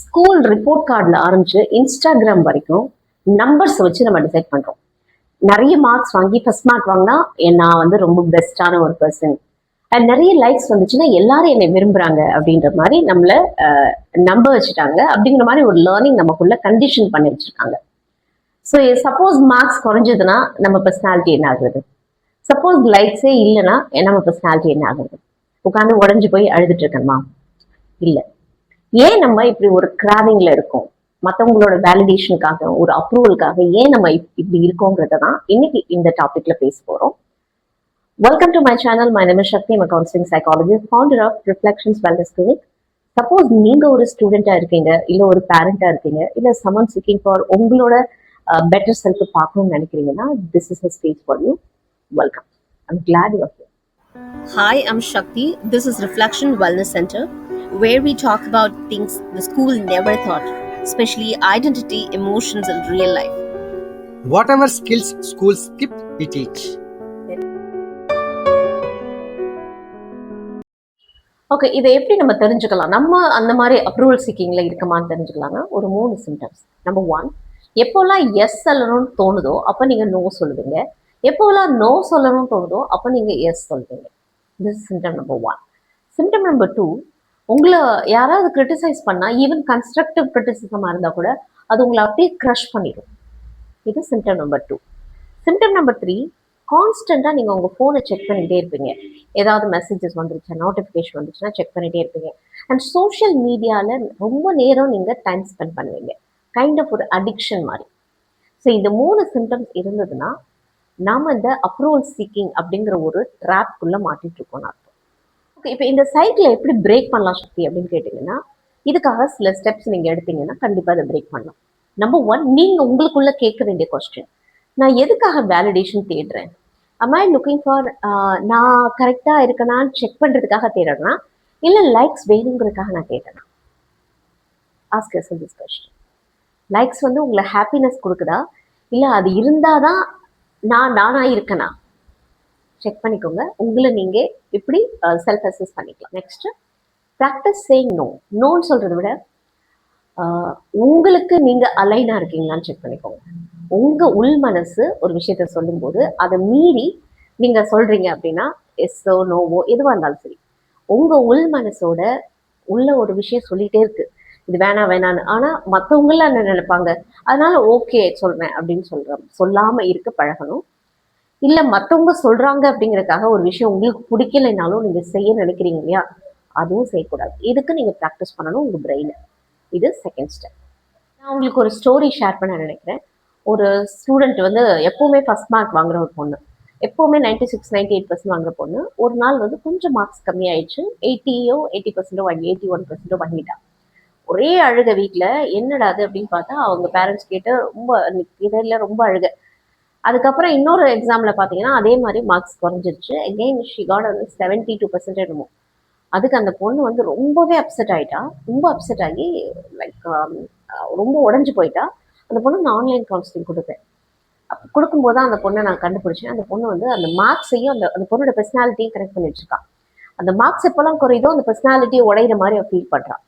School report கார்டில் ஆரம்பிச்சு Instagram வரைக்கும் நம்பர்ஸ் வச்சு நம்ம டிசைட் பண்றோம். நிறைய மார்க்ஸ் வாங்கி ஃபர்ஸ்ட் மார்க் வாங்கினா நான் வந்து ரொம்ப பெஸ்டான ஒரு பர்சன் அண்ட் நிறைய லைக்ஸ் வந்துச்சுன்னா எல்லாரும் என்னை விரும்புறாங்க அப்படின்ற மாதிரி நம்மளை நம்ப வச்சுட்டாங்க. அப்படிங்கிற மாதிரி ஒரு லேர்னிங் நமக்குள்ள கண்டிஷன் பண்ணி வச்சிருக்காங்க. ஸோ சப்போஸ் மார்க்ஸ் குறைஞ்சதுன்னா நம்ம பர்சனாலிட்டி என்ன ஆகுறது? சப்போஸ் லைக்ஸே இல்லைன்னா நம்ம பர்சனாலிட்டி என்ன ஆகுறது? உட்காந்து உடஞ்சு போய் அழுதுட்டு இருக்கணுமா? இல்லை. ஏன் நம்ம இப்படி ஒரு கிராவிங்ல இருக்கோம்? மற்றவங்களோட வேலிடேஷனுக்காக ஒரு அப்ரூவலுக்காக ஏன் நம்ம இப்படி இருக்கோங்கிறத தான் இன்னைக்கு இந்த டாபிக்ல பேச போறோம். Welcome to my channel my name Shakti my counselling psychology founder of reflections wellness clinic suppose நீங்க ஒரு ஸ்டூடெண்டா இருக்கீங்க இல்ல ஒரு பேரண்டா இருக்கீங்க இல்ல சமன் சிக்கிங் ஃபார் உங்களோட பெட்டர் செல்ஃப் பார்க்கணும்னு நினைக்கிறீங்கன்னா this is a space for you welcome I'm glad you hi I'm Shakti this is reflection wellness centre where we talk about things the school never thought, especially identity, emotions, and real life. Whatever skills schools skip, we teach. Okay இதை எப்படி நம்ம தெரிஞ்சுக்கலாம்? நம்ம அந்த மாதிரி approval சீக்கிங்ல இருக்கமான்னு தெரிஞ்சுக்கலாம்னா ஒரு மூணு சிம்டம்ஸ் நம்பர் ஒன் எப்போல்லாம் எஸ் சொல்லணும்னு தோணுதோ அப்போ நீங்க நோ சொல்லுவீங்க. எப்போல்லாம் நோ சொல்லணும்னு தோணுதோ அப்போ நீங்க எஸ் சொல்லுவீங்க. This symptom number one symptom number two உங்களை யாராவது கிரிட்டிசைஸ் பண்ணால் ஈவன் கன்ஸ்ட்ரக்டிவ் கிரிட்டிசிசமாக இருந்தால் கூட அது உங்களை அப்படியே க்ரஷ் பண்ணிடும். இது symptom number two symptom number three கான்ஸ்டண்ட்டாக நீங்கள் உங்கள் ஃபோனை செக் பண்ணிகிட்டே இருப்பீங்க. ஏதாவது மெசேஜஸ் வந்துருச்சா நோட்டிஃபிகேஷன் வந்துச்சுன்னா செக் பண்ணிகிட்டே இருப்பீங்க. அண்ட் சோஷியல் மீடியாவில் ரொம்ப நேரம் நீங்கள் டைம் ஸ்பெண்ட் பண்ணுவீங்க. கைண்ட் ஆஃப் ஒரு அடிக்ஷன் மாதிரி. ஸோ இந்த மூணு சிம்டம்ஸ் இருந்ததுன்னா நாம் இந்த அப்ரூவல் சீக்கிங் அப்படிங்கிற ஒரு ட்ராப்குள்ளே மாட்டிட்டு இருக்கோம் இப்போ இந்த சைக்கிளை எப்படி பிரேக் பண்ணலாம் சக்தி அப்படின்னு கேட்டிங்கன்னா இதுக்காக சில ஸ்டெப்ஸ் நீங்கள் எடுத்தீங்கன்னா கண்டிப்பாக அதை பிரேக் பண்ணலாம். நம்பர் ஒன் நீங்கள் உங்களுக்குள்ள கேட்க வேண்டிய கொஸ்டின் நான் எதுக்காக வேலிடேஷன் தேடுறேன்? அம்மா லுக்கிங் ஃபார் நான் கரெக்டாக இருக்கணான்னு செக் பண்ணுறதுக்காக தேடுறேனா? இல்லை லைக்ஸ் வேணுங்கிறதுக்காக நான் தேடுறேன்? Ask your this question likes வந்து உங்களை ஹாப்பினஸ் கொடுக்குதா? இல்லை அது இருந்தால் தான் நான் நானாக இருக்கேனா செக் பண்ணிக்கோங்க. உங்களை நீங்கள் இப்படி செல்ஃப் அசஸ் பண்ணிக்கலாம். நெக்ஸ்ட் ப்ராக்டிஸ் சேயிங் நோ நோன்னு சொல்கிறத விட ஆஹ், உங்களுக்கு நீங்கள் அலைனாக இருக்கீங்களான்னு செக் பண்ணிக்கோங்க. உங்கள் உள் மனசு ஒரு விஷயத்த சொல்லும்போது அதை மீறி நீங்கள் சொல்கிறீங்க அப்படின்னா எஸ்ஸோ நோவோ எதுவாக இருந்தாலும் சரி. உங்கள் உள் மனசோட உள்ள ஒரு விஷயம் சொல்லிகிட்டே இருக்கு. இது வேணாம் வேணான்னு ஆனால் மற்றவங்களாம் என்ன நினைப்பாங்க? அதனால ஓகே சொல்கிறேன் அப்படின்னு சொல்கிறோம் சொல்லாமல் இருக்க பழகணும். இல்லை மற்றவங்க சொல்கிறாங்க அப்படிங்கிறதுக்காக ஒரு விஷயம் உங்களுக்கு பிடிக்கலைனாலும் நீங்கள் செய்ய நினைக்கிறீங்க இல்லையா? அதுவும் செய்யக்கூடாது. இதுக்கு நீங்கள் ப்ராக்டிஸ் பண்ணணும் உங்கள் பிரெயினை இது செகண்ட் ஸ்டெப் நான் உங்களுக்கு ஒரு ஸ்டோரி ஷேர் பண்ண நினைக்கிறேன். ஒரு ஸ்டூடெண்ட் வந்து எப்போவுமே ஃபர்ஸ்ட் மார்க் வாங்குற ஒரு பொண்ணு. எப்போவுமே ninety six ninety eight percent வாங்குற பொண்ணு. ஒரு நாள் வந்து கொஞ்சம் மார்க்ஸ் கம்மியாயிடுச்சு. எயிட்டியோ எயிட்டி பர்சன்டோ வாங்கி எயிட்டி ஒன் பர்சன்டோ வாங்கிட்டா. ஒரே அழுக வீட்டில் என்னடா அது அப்படின்னு பார்த்தா அவங்க பேரண்ட்ஸ் கேட்டு ரொம்ப இதில் ரொம்ப அழுக. அதுக்கப்புறம் இன்னொரு எக்ஸாமில் பார்த்தீங்கன்னா அதே மாதிரி மார்க்ஸ் குறைஞ்சிருச்சு. எகெயின் ஷி காட் வந்து செவன்ட்டி டூ பர்சன்ட் என்னமோ. அதுக்கு அந்த பொண்ணு வந்து ரொம்பவே அப்செட் ஆகிட்டா ரொம்ப அப்செட் ஆகி லைக் um, ரொம்ப உடஞ்சி போயிட்டா. அந்த பொண்ணு நான் ஆன்லைன் கவுன்சிலிங் கொடுப்பேன் கொடுக்கும்போது தான் அந்த பொண்ணை நான் கண்டுபிடிச்சேன். அந்த பொண்ணு வந்து அந்த மார்க்ஸையும் அந்த அந்த பொண்ணோட பர்சனாலிட்டியும் கனெக்ட் பண்ணி வச்சிருக்கா. அந்த மார்க்ஸ் எப்போல்லாம் குறையுதோ அந்த பர்சனாலிட்டியை உடையிற மாதிரி அவள் ஃபீல் பண்ணுறான்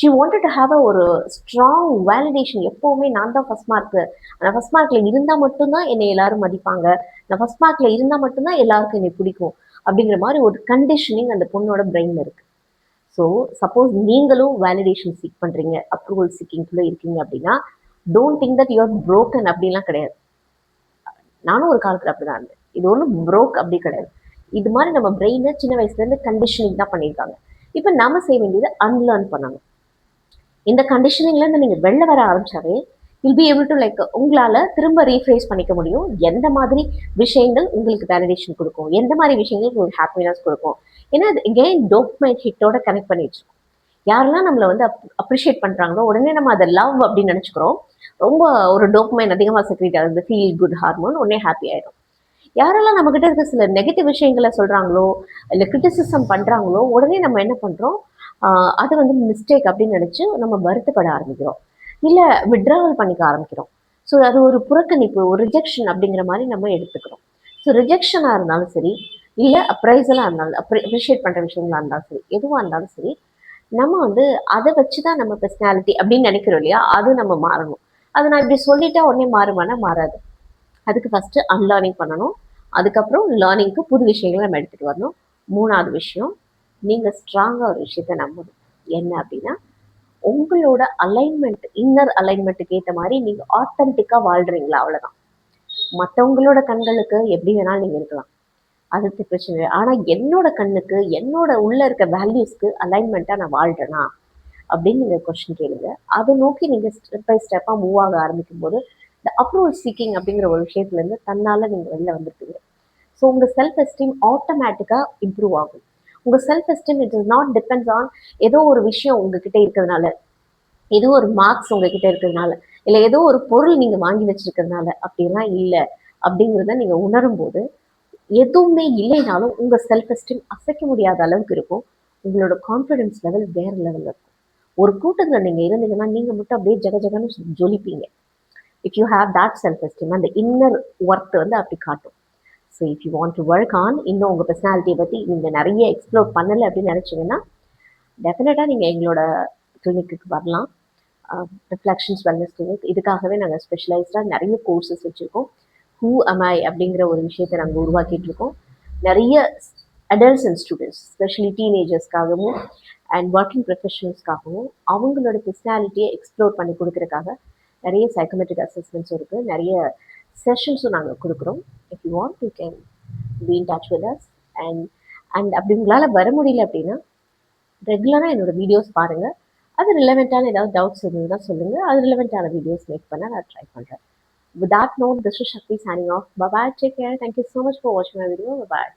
she wanted to have a ஒரு ஸ்ட்ராங் வேலிடேஷன் எப்போவுமே நான் தான் ஃபர்ஸ்ட் மார்க்கு நான் ஃபர்ஸ்ட் மார்க்கில் இருந்தால் மட்டும்தான் என்னை எல்லாரும் மதிப்பாங்க. நான் ஃபர்ஸ்ட் மார்க்கில் இருந்தால் மட்டும்தான் எல்லாருக்கும் என்னை பிடிக்கும். அப்படிங்கிற மாதிரி ஒரு கண்டிஷனிங் அந்த பொண்ணோட பிரெயினில் இருக்கு. ஸோ சப்போஸ் நீங்களும் வேலிடேஷன் சீக் பண்ணுறீங்க அப்ரூவல் சீக்கிங்குள்ளே இருக்கீங்க அப்படின்னா don't think that you're broken அப்படின்லாம் கிடையாது. நானும் ஒரு காலத்தில் அப்படி தான் இருந்தேன். இது ஒன்றும் ப்ரோக் அப்படி கிடையாது. இது மாதிரி நம்ம பிரெயினை சின்ன வயசுலேருந்து கண்டிஷனிங் தான் பண்ணியிருக்காங்க. இப்போ நம்ம செய்ய வேண்டியது அன்லேர்ன் பண்ணணும். இந்த கண்டிஷனிங்லேருந்து நீங்கள் வெளில வர ஆரம்பிச்சாவே will be able to like உங்களால் திரும்ப ரீஃப்ரேஸ் பண்ணிக்க முடியும். எந்த மாதிரி விஷயங்கள் உங்களுக்கு வேலிடேஷன் கொடுக்கும். எந்த மாதிரி விஷயங்கள் உங்களுக்கு ஹாப்பினஸ் கொடுக்கும். ஏன்னா அது எகெயின் டோப்மைட் ஹிட்டோட கனெக்ட் பண்ணி யாரெல்லாம் நம்மளை வந்து அப் அப்ரிஷியேட் பண்ணுறாங்களோ உடனே நம்ம அதை லவ் அப்படின்னு நினச்சிக்கிறோம். ரொம்ப ஒரு டோப்மைன் அதிகமாக செக்ரேட் ஆகுது. ஃபீல் குட் ஹார்மோன் உடனே ஹாப்பி ஆயிடும். யாரெல்லாம் நம்ம இருக்க சில நெகட்டிவ் விஷயங்களை சொல்றாங்களோ இல்லை கிரிட்டிசிசம் பண்ணுறாங்களோ உடனே நம்ம என்ன பண்ணுறோம் அது வந்து மிஸ்டேக் அப்படின்னு நினச்சி நம்ம வருத்தப்பட ஆரம்பிக்கிறோம். இல்லை விட்ராவல் பண்ணிக்க ஆரம்பிக்கிறோம். ஸோ அது ஒரு புறக்கணிப்பு ஒரு ரிஜெக்ஷன் அப்படிங்கிற மாதிரி நம்ம எடுத்துக்கிறோம். ஸோ ரிஜெக்ஷனாக இருந்தாலும் சரி இல்லை அப்ரைசலாக இருந்தாலும் அப்ரி அப்ரிஷியேட் பண்ணுற விஷயங்களா இருந்தாலும் சரி எதுவாக இருந்தாலும் சரி நம்ம வந்து அதை வச்சு தான் நம்ம பர்சனாலிட்டி அப்படின்னு நினைக்கிறோம் இல்லையா? அது நம்ம மாறணும். அதை நான் இப்படி சொல்லிட்டா உடனே மாறுமானா மாறாது. அதுக்கு ஃபஸ்ட்டு அன்லேர்னிங் பண்ணணும். அதுக்கப்புறம் லேர்னிங்க்கு புது விஷயங்களை நம்ம எடுத்துகிட்டு வரணும். மூணாவது விஷயம் நீங்கள் ஸ்ட்ராங்காக ஒரு விஷயத்த நம்பணும். என்ன அப்படின்னா உங்களோட அலைன்மெண்ட் இன்னர் அலைன்மெண்ட்டுக்கு ஏற்ற மாதிரி நீங்கள் ஆத்தென்டிக்காக வாழ்கிறீங்களா அவ்வளோதான் மற்றவங்களோட கண்களுக்கு எப்படி வேணாலும் நீங்கள் இருக்கலாம். அது பிரச்சனை இல்லை. ஆனால் என்னோட கண்ணுக்கு என்னோட உள்ளே இருக்க வேல்யூஸ்க்கு அலைன்மெண்ட்டாக நான் வாழ்கிறேனா அப்படின்னு நீங்கள் கொஸ்டின் கேளுங்க. அதை நோக்கி நீங்கள் ஸ்டெப் பை ஸ்டெப்பாக மூவ் ஆக ஆரம்பிக்கும் போது இந்த அப்ரூவல் சீக்கிங் அப்படிங்கிற ஒரு விஷயத்துலேருந்து தன்னால் நீங்கள் வெளில வந்துருக்கீங்க ஸோ உங்கள் செல்ஃப் எஸ்டீம் ஆட்டோமேட்டிக்காக இம்ப்ரூவ் ஆகும். உங்கள் self esteem it is not depends on ஏதோ ஒரு விஷயம் உங்ககிட்ட இருக்கிறதுனால. ஏதோ ஒரு மார்க்ஸ் உங்ககிட்ட இருக்கிறதுனால. இல்லை ஏதோ ஒரு பொருள் நீங்கள் வாங்கி வச்சிருக்கிறதுனால அப்படிலாம் இல்லை அப்படிங்கிறத நீங்கள் உணரும் போது எதுவுமே இல்லைனாலும் உங்கள் செல்ஃப் எஸ்டீம் அசைக்க முடியாத அளவுக்கு இருக்கும். உங்களோட கான்ஃபிடென்ஸ் லெவல் வேற லெவலில் இருக்கும். ஒரு கூட்டத்தில் நீங்கள் இருந்தீங்கன்னா நீங்கள் மட்டும் அப்படியே ஜக ஜகன்னு ஜொலிப்பீங்க. If you have that self esteem அந்த இன்னர் ஒர்த் வந்து அப்படி காட்டும். So if you want to work on இன்னும் உங்கள் பர்சனாலிட்டியை பற்றி நீங்கள் நிறைய எக்ஸ்ப்ளோர் பண்ணலை அப்படின்னு நினச்சிங்கன்னா டெஃபினட்டாக நீங்கள் எங்களோட கிளினிக்கு வரலாம். ரிஃப்ளெக்ஷன்ஸ் வெல்னஸ் கிளினிக் இதுக்காகவே நாங்கள் ஸ்பெஷலைஸ்டாக நிறைய கோர்சஸ் வச்சுருக்கோம். ஹூ அமாய் அப்படிங்கிற ஒரு விஷயத்தை நாங்கள் உருவாக்கிட்டு இருக்கோம் நிறைய அடல்ட்ஸ் அண்ட் ஸ்டூடெண்ட்ஸ் ஸ்பெஷலி டீனேஜர்ஸ்க்காகவும் அண்ட் ஒர்க்கிங் ப்ரொஃபஷனல்ஸ்க்காகவும் அவங்களோட பர்சனாலிட்டியை எக்ஸ்ப்ளோர் பண்ணி கொடுக்கறதுக்காக நிறைய சைக்கமெட்ரிக் அசஸ்மெண்ட்ஸும் இருக்குது நிறைய செஷன்ஸும் நாங்கள் கொடுக்குறோம். If you want you can be in touch with us and and அப்படி உங்களால் வர முடியல அப்படின்னா ரெகுலராக என்னோடய வீடியோஸ் பாருங்கள் அது ரிலவெண்ட்டான ஏதாவது டவுட்ஸ் இருந்ததுன்னா சொல்லுங்கள் அது ரிலவெண்ட்டான வீடியோஸ் மேக் பண்ண நான் ட்ரை பண்ணுறேன் with that note, this Shakti Shakti off bye bye take care thank you so much for வாட்சிங் மை வீடியோ பபாய்